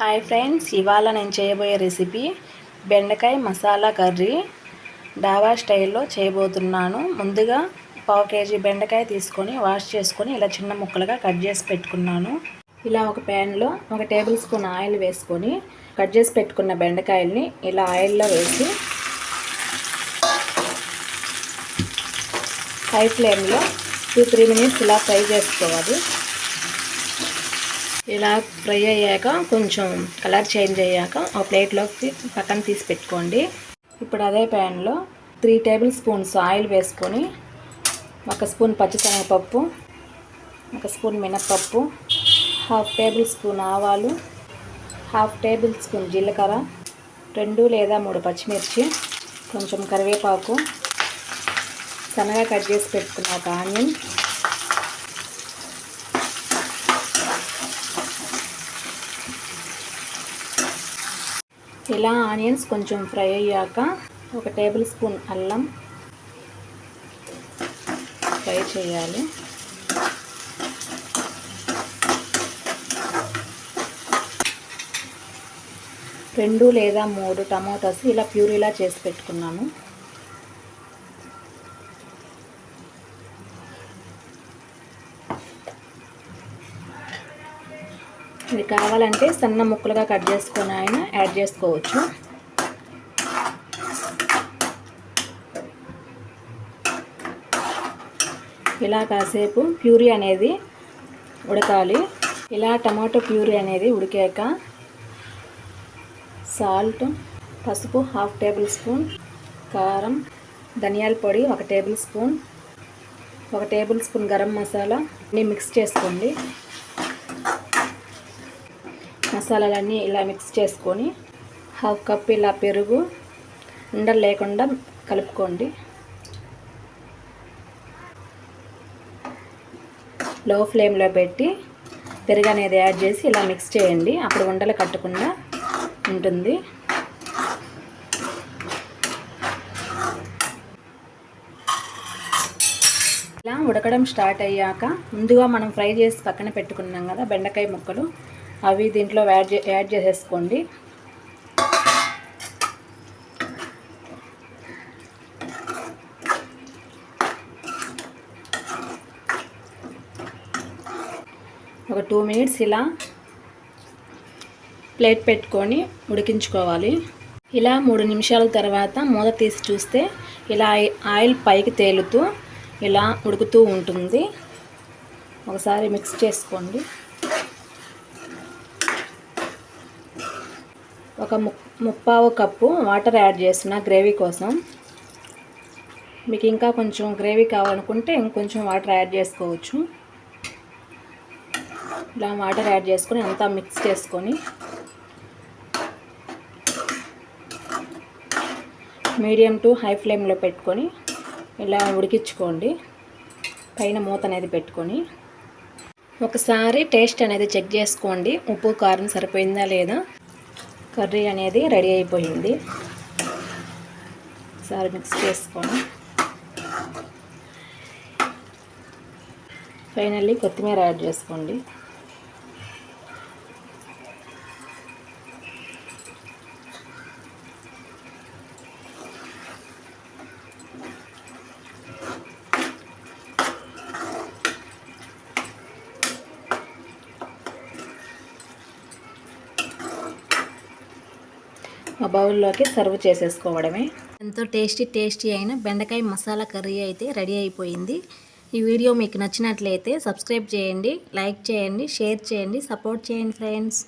Hi friends ఇవాళ నేను చేయబోయే రెసిపీ బెండకాయ మసాలా కర్రీ. డాబా స్టైల్లో చేయబోతున్నాను. ముందుగా పావు కేజీ బెండకాయ తీసుకొని వాష్ చేసుకొని ఇలా చిన్న ముక్కలుగా కట్ చేసి పెట్టుకున్నాను. ఇలా ఒక ప్యాన్లో ఒక టేబుల్ స్పూన్ ఆయిల్ వేసుకొని కట్ చేసి పెట్టుకున్న బెండకాయల్ని ఇలా ఆయిల్లో వేసి హై ఫ్లేమ్లో టూ త్రీ మినిట్స్ ఇలా ఫ్రై చేసుకోవాలి. ఇలా ఫ్రై అయ్యాక కొంచెం కలర్ చేంజ్ అయ్యాక ఆ ప్లేట్లోకి పక్కన తీసి పెట్టుకోండి. ఇప్పుడు అదే ప్యాన్లో త్రీ టేబుల్ స్పూన్స్ ఆయిల్ వేసుకొని ఒక స్పూన్ పచ్చిశనగపప్పు ఒక స్పూన్ మినప్పప్పు హాఫ్ టేబుల్ స్పూన్ ఆవాలు హాఫ్ టేబుల్ స్పూన్ జీలకర్ర రెండు లేదా మూడు పచ్చిమిర్చి కొంచెం కరివేపాకు సన్నగా కట్ చేసి పెట్టుకున్న ఒక ఆనియన్ ఇలా ఆనియన్స్ కొంచెం ఫ్రై అయ్యాక ఒక టేబుల్ స్పూన్ అల్లం ఫ్రై చేయాలి. రెండు లేదా మూడు టమాటాస్ ఇలా ప్యూరీలా చేసి పెట్టుకున్నాను. ఇది కావాలంటే సన్న ముక్కలుగా కట్ చేసుకొని ఆయన యాడ్ చేసుకోవచ్చు. ఇలా కాసేపు ప్యూరీ అనేది ఉడకాలి. ఇలా టమాటో ప్యూరీ అనేది ఉడికాక సాల్ట్ పసుపు హాఫ్ టేబుల్ స్పూన్ కారం ధనియాల పొడి ఒక టేబుల్ స్పూన్ ఒక టేబుల్ స్పూన్ గరం మసాలా అన్నీ మిక్స్ చేసుకోండి. మసాలాలన్నీ ఇలా మిక్స్ చేసుకొని హాఫ్ కప్ ఇలా పెరుగు ఉండలు లేకుండా కలుపుకోండి. లో ఫ్లేమ్లో పెట్టి పెరుగు అనేది యాడ్ చేసి ఇలా మిక్స్ చేయండి. అప్పుడు ఉండలు కట్టకుండా ఉంటుంది. ఇలా ఉడకడం స్టార్ట్ అయ్యాక ముందుగా మనం ఫ్రై చేసి పక్కన పెట్టుకున్నాం కదా బెండకాయ ముక్కలు. అవి దీంట్లో యాడ్ యాడ్ చేసేసుకోండి. ఒక టూ మినిట్స్ ఇలా ప్లేట్ పెట్టుకొని ఉడికించుకోవాలి. ఇలా మూడు నిమిషాల తర్వాత మూత తీసి చూస్తే ఇలా ఆయిల్ పైకి తేలుతూ ఇలా ఉడుకుతూ ఉంటుంది. ఒకసారి మిక్స్ చేసుకోండి. ఒక ముప్పావు కప్పు వాటర్ యాడ్ చేస్తున్న గ్రేవీ కోసం. మీకు ఇంకా కొంచెం గ్రేవీ కావాలనుకుంటే ఇంకొంచెం వాటర్ యాడ్ చేసుకోవచ్చు. ఇలా వాటర్ యాడ్ చేసుకొని అంతా మిక్స్ చేసుకొని మీడియం టు హై ఫ్లేమ్లో పెట్టుకొని ఇలా ఉడికించుకోండి. పైన మూత అనేది పెట్టుకొని ఒకసారి టేస్ట్ అనేది చెక్ చేసుకోండి. ఉప్పు కారం సరిపోయిందా లేదా? కర్రీ అనేది రెడీ అయిపోయింది. ఒకసారి మిక్స్ చేసుకొని ఫైనల్లీ కొత్తిమీర యాడ్ చేసుకోండి. ఆ బౌల్లోకి సర్వ్ చేసేసుకోవడమే. ఎంతో టేస్టీ టేస్టీ అయిన బెండకాయ మసాలా కర్రీ అయితే రెడీ అయిపోయింది. ఈ వీడియో మీకు నచ్చినట్లయితే సబ్స్క్రైబ్ చేయండి లైక్ చేయండి షేర్ చేయండి సపోర్ట్ చేయండి ఫ్రెండ్స్.